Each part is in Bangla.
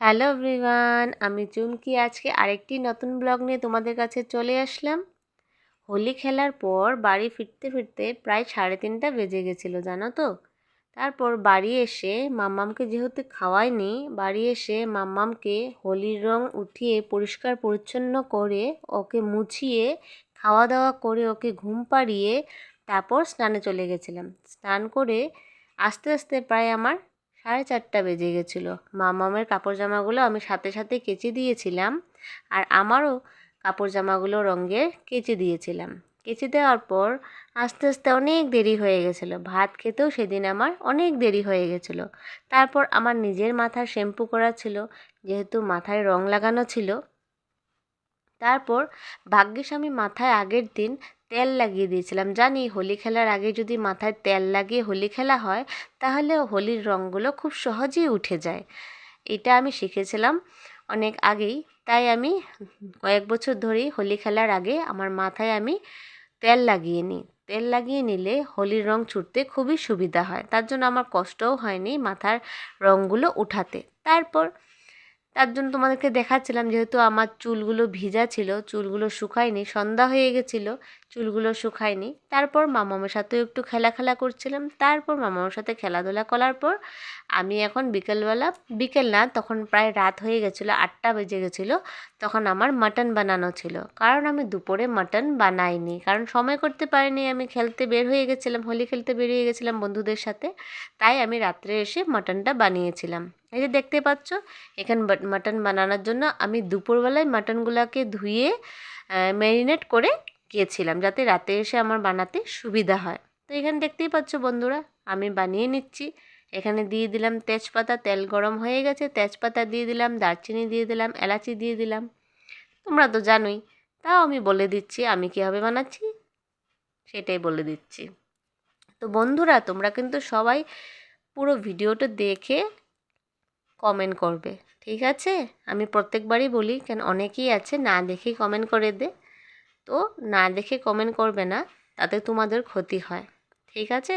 হ্যালো এভরিওয়ান, আমি চুমকি। আজকে আরেকটি নতুন ব্লগ নিয়ে তোমাদের কাছে চলে আসলাম। হোলি খেলার পর বাড়ি ফিরতে ফিরতে প্রায় সাড়ে তিনটা বেজে গেছিল, জানো তো? তারপর বাড়ি এসে মাম্মামকে যেহেতু খাওয়াইনি, বাড়ি এসে মাম্মামকে হোলির রং উঠিয়ে পরিষ্কার পরিচ্ছন্ন করে ওকে মুছিয়ে খাওয়া দাওয়া করে ওকে ঘুম পাড়িয়ে তারপর স্নানে চলে গেছিলাম। স্নান করে আস্তে আস্তে প্রায় আমার সাড়ে চারটা বেজে গেছিল। মামামের কাপড় জামাগুলো আমি সাথে সাথে কেচে দিয়েছিলাম আর আমারও কাপড় জামাগুলো রঙের কেচে দিয়েছিলাম। কেচে দেওয়ার পর আস্তে আস্তে অনেক দেরি হয়ে গেছিল। ভাত খেতেও সেদিন আমার অনেক দেরি হয়ে গেছিল। তারপর আমার নিজের মাথার শ্যাম্পু করা ছিল, যেহেতু মাথায় রং লাগানো ছিল। তারপর ভাগ্যিস আমি মাথায় আগের দিন তেল লাগিয়ে দিয়েছিলাম। জানি হোলি খেলার আগে যদি মাথায় তেল লাগিয়ে হোলি খেলা হয়, তাহলে হোলির রঙগুলো খুব সহজেই উঠে যায়। এটা আমি শিখেছিলাম অনেক আগেই। তাই আমি কয়েক বছর ধরেই হোলি খেলার আগে আমার মাথায় আমি তেল লাগিয়ে নিই। তেল লাগিয়ে নিলে হোলির রং ছুটতে খুবই সুবিধা হয়। তার জন্য আমার কষ্টও হয়নি মাথার রঙগুলো উঠাতে। তারপর তার জন্য তোমাদেরকে দেখাচ্ছিলাম যেহেতু আমার চুলগুলো ভিজা ছিল, চুলগুলো শুকায়নি, সন্ধ্যা হয়ে গেছিল, চুলগুলো শুকায়নি। তারপর মামামের সাথেও একটু খেলা খেলা করছিলাম। তারপর মামামের সাথে খেলাধুলা করার পর আমি এখন বিকেলবেলা, বিকেল না, তখন প্রায় রাত হয়ে গেছিল, আটটা বেজে গেছিল, তখন আমার মাটন বানানো ছিল। কারণ আমি দুপুরে মাটন বানাইনি, কারণ সময় করতে পারিনি, আমি খেলতে বের হয়ে গেছিলাম, হোলি খেলতে বেরিয়ে গেছিলাম বন্ধুদের সাথে। তাই আমি রাত্রে এসে মাটনটা বানিয়েছিলাম। এই যে দেখতে পাচ্ছ, এখানে মাটন বানানোর জন্য আমি দুপুরবেলায় মাটনগুলোকে ধুয়ে ম্যারিনেট করে গিয়েছিলাম যাতে রাতে এসে আমার বানাতে সুবিধা হয়। তো এখানে দেখতেই পাচ্ছ বন্ধুরা, আমি বানিয়ে নিচ্ছি। এখানে দিয়ে দিলাম তেজপাতা, তেল গরম হয়ে গেছে। তেজপাতা দিয়ে দিলাম, দারচিনি দিয়ে দিলাম, এলাচি দিয়ে দিলাম। তোমরা তো জানোই, তাও আমি বলে দিচ্ছি আমি কীভাবে বানাচ্ছি, সেটাই বলে দিচ্ছি। তো বন্ধুরা, তোমরা কিন্তু সবাই পুরো ভিডিওটা দেখে কমেন্ট করবে। ঠিক আছে? আমি প্রত্যেকবারই বলি, কেন অনেকেই আছে, না দেখেই কমেন্ট করে দে। তো না দেখে কমেন্ট করবে না, তাতে তোমাদের ক্ষতি হয়। ঠিক আছে?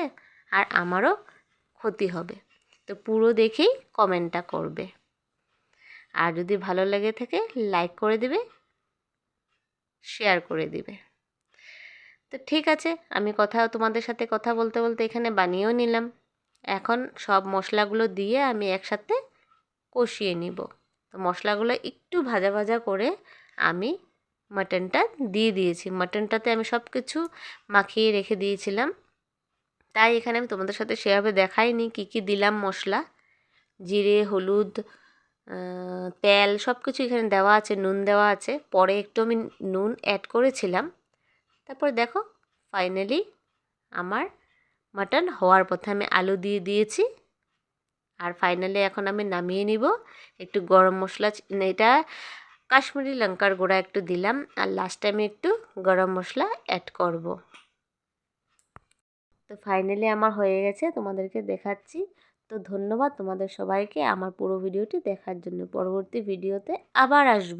আর আমারও ক্ষতি হবে। তো পুরো দেখেই কমেন্টটা করবে। আর যদি ভালো লেগে থাকে লাইক করে দিবে শেয়ার করে দিবে। তো ঠিক আছে, আমি কথা, তোমাদের সাথে কথা বলতে বলতে এখানে বানিয়েও নিলাম। এখন সব মশলাগুলো দিয়ে আমি একসাথে কষিয়ে নিব। তো মশলাগুলো একটু ভাজা ভাজা করে আমি মাটনটা দিয়ে দিয়েছি। মাটনটাতে আমি সব কিছু মাখিয়ে রেখে দিয়েছিলাম। তাই এখানে আমি তোমাদের সাথে সেভাবে দেখাইনি কী কী দিলাম মশলা। জিরে, হলুদ তেল সব কিছু এখানে দেওয়া আছে, নুন দেওয়া আছে। পরে একটু আমি নুন অ্যাড করেছিলাম। তারপর দেখো ফাইনালি আমার মাটন হওয়ার পথে আমি আলু দিয়ে দিয়েছি। আর ফাইনালি এখন আমি নামিয়ে নিব। একটু গরম মশলা এটা কাশ্মীরি লঙ্কার গুঁড়া একটু দিলাম। আর লাস্টে আমি একটু গরম মশলা অ্যাড করব। তো ফাইনালি আমার হয়ে গেছে, তোমাদেরকে দেখাচ্ছি। তো ধন্যবাদ তোমাদের সবাইকে। আমার পুরো ভিডিওটি দেখার জন্য। পরবর্তী ভিডিওতে আবার আসব।